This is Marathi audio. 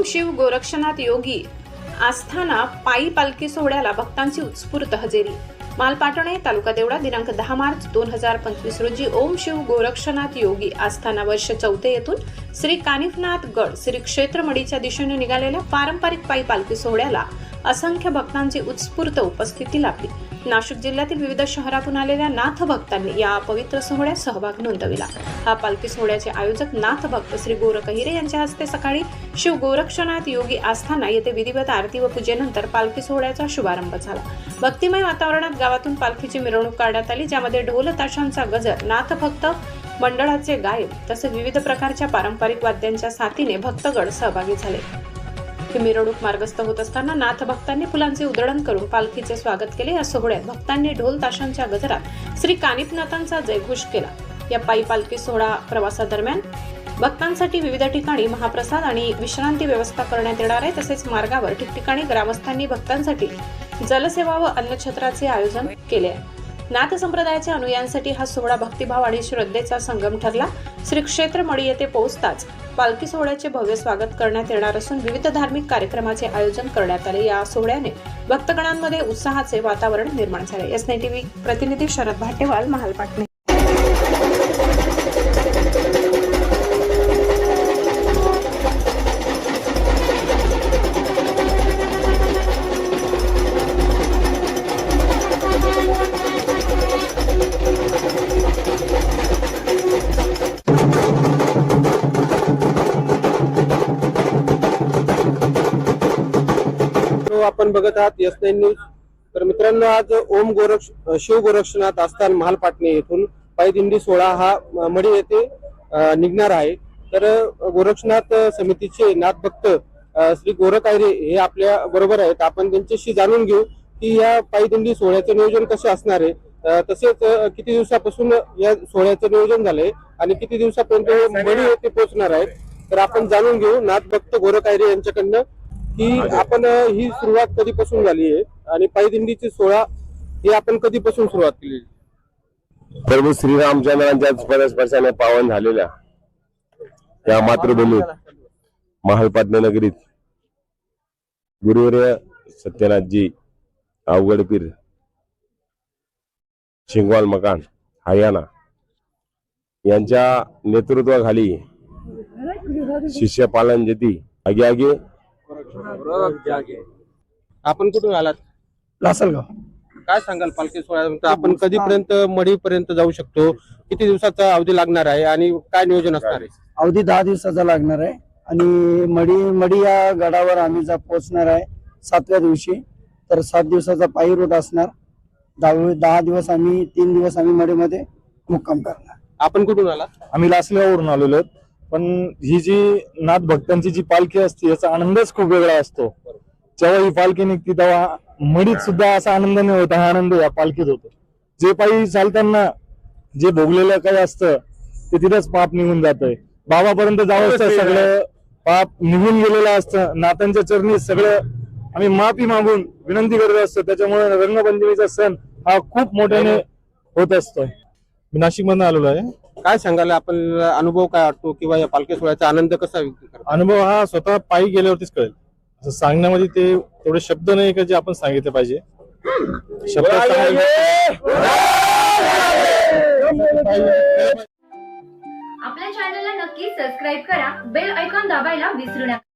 ओम शिव गोरक्षनाथ योगी आस्थाना पायी पालखी सोहळ्याला भक्तांची उत्स्फूर्त हजेरी. मालपाटणे तालुका देवळा दिनांक दहा मार्च दोन हजार पंचवीस रोजी ओम शिव गोरक्षनाथ योगी आस्थाना वर्ष चौथे येथून श्री कानिफनाथ गड श्री क्षेत्र मडीच्या दिशेने निघालेल्या पारंपरिक पायी पालखी सोहळ्याला असंख्य भक्तांची उत्स्फूर्त उपस्थिती लाभली. नाशिक जिल्ह्यातील विविध शहरातून आलेल्या नाथ भक्तांनी या पवित्र सोहळ्यात सहभाग नोंदविला. हा पालखी सोहळ्याचे आयोजक नाथ भक्त श्री गोरकहिरे यांच्या हस्ते सकाळी शिव गोरक्षनाथ योगी आस्थाना येथे विधिवत आरती व पूजेनंतर पालखी सोहळ्याचा शुभारंभ झाला. भक्तिमय वातावरणात गावातून पालखीची मिरवणूक काढण्यात आली ज्यामध्ये ढोल ताशांचा गजर नाथ भक्त मंडळाचे गायक तसेच विविध प्रकारच्या पारंपरिक वाद्यांच्या साथीने भक्तगण सहभागी झाले. ही मिरवणूक मार्गस्थ होत असताना नाथ भक्तांनी फुलांचे उधळण करून पालखीचे स्वागत केले. या सोहळ्यात भक्तांनी ढोल ताशांच्या गजरात श्री कानिपनाथांचा जयघोष केला. या पायी पालखी सोहळा प्रवासादरम्यान भक्तांसाठी विविध ठिकाणी महाप्रसाद आणि विश्रांती व्यवस्था करण्यात येणार आहे. तसेच मार्गावर ठिकठिकाणी ग्रामस्थांनी भक्तांसाठी जलसेवा व अन्नछत्राचे आयोजन केले आहे. नाथ संप्रदायाच्या अनुयायांसाठी हा सोहळा भक्तिभाव आणि श्रद्धेचा संगम ठरला. श्री क्षेत्र मळी येथे पोहोचताच पालखी सोहळ्याचे भव्य स्वागत करण्यात येणार असून विविध धार्मिक कार्यक्रमाचे आयोजन करण्यात आले. या सोहळ्याने भक्तगणांमध्ये उत्साहाचे वातावरण निर्माण झाले. एस टीव्ही प्रतिनिधी शरद भाटेवाल महालपाटणे आपण बघत आहात एस नाईन न्यूज. तर मित्रांनो आज ओम गोरक्ष शिव गोरक्षनाथ आस्थान महाल पाटणे येथून पायदिंडी सोहळा हा म- मढी येथे निघणार आहे. तर गोरक्षनाथ समितीचे नाथ भक्त श्री गोरकायरे हे आपल्या बरोबर आहेत. आपण त्यांच्याशी जाणून घेऊ की या पायदिंडी सोहळ्याचं नियोजन कसे असणार आहे. तसेच किती दिवसापासून या सोहळ्याचं नियोजन झालंय आणि किती दिवसापर्यंत मढी येथे पोहोचणार आहेत तर आपण जाणून घेऊ नाथ भक्त गोरकायरे यांच्याकडनं की आपण ही सुरुवात कधीपासून झाली आहे? आणि पायदिंडीची सोहळा ही आपण कधीपासून सुरुवात केली? प्रभू श्रीरामचंद्रांच्या स्पर्शस्पर्शाने पावन झालेल्या त्या मातृभूमीत महालपाटणे नगरीत. गुरुवर्य सत्यनाथजी अवगडपीर शिंगवाल मकान हरियाणा. यांच्या नेतृत्वाखाली शिष्य पालन जती आगे आगे आपण कुठून आलात? लासलगाव. काय सांगाल पालखी सोहळ्यानंतर आपण कधीपर्यंत मढीपर्यंत जाऊ शकतो? किती दिवसाचा अवधी लागणार आहे आणि काय नियोजन असणार आहे? अवधी दहा दिवसाचा लागणार आहे. आणि मडी मडी या गडावर आम्ही जा पोहोचणार आहे सातव्या दिवशी तर सात दिवसाचा पायी रूट असणार. दहा दहा दिवस आम्ही तीन दिवस आम्ही मडीमध्ये मुक्काम करणार. आपण कुठून आलात? आम्ही लासलगाववरून आलेलो आहोत. पण ही जी नाथ भक्तांची जी पालखी असते याचा आनंदच खूप वेगळा असतो. जेव्हा ही पालखी निघते तेव्हा मडीत सुद्धा असा आनंद नाही होता हा आनंद या पालखीत होतो. जे पायी चालताना जे भोगलेलं काही असतं ते तिथंच पाप निघून जातंय. बाबापर्यंत जावं असतं सगळं पाप निघून गेलेलं असतं. नाथांच्या चरणी सगळं आम्ही माफी मागून विनंती करत असतो. त्याच्यामुळे रंगपंचमीचा सण हा खूप मोठ्याने होत असतोय. मी नाशिक मधून आलेलो आहे. काय सांगाल आपण अनुभव काय वाटतो किंवा या पालखी सोहळ्याचा आनंद कसा व्यक्त करता? अनुभव हा स्वतः पायी गेल्यावरतीच कळेल. असं सांगण्यामध्ये ते तेवढे शब्द नाही का जे आपण सांगितले पाहिजे. शब्द आपल्या चॅनलला नक्की सबस्क्राईब करा बेल आयकॉन दाबायला विसरू नका.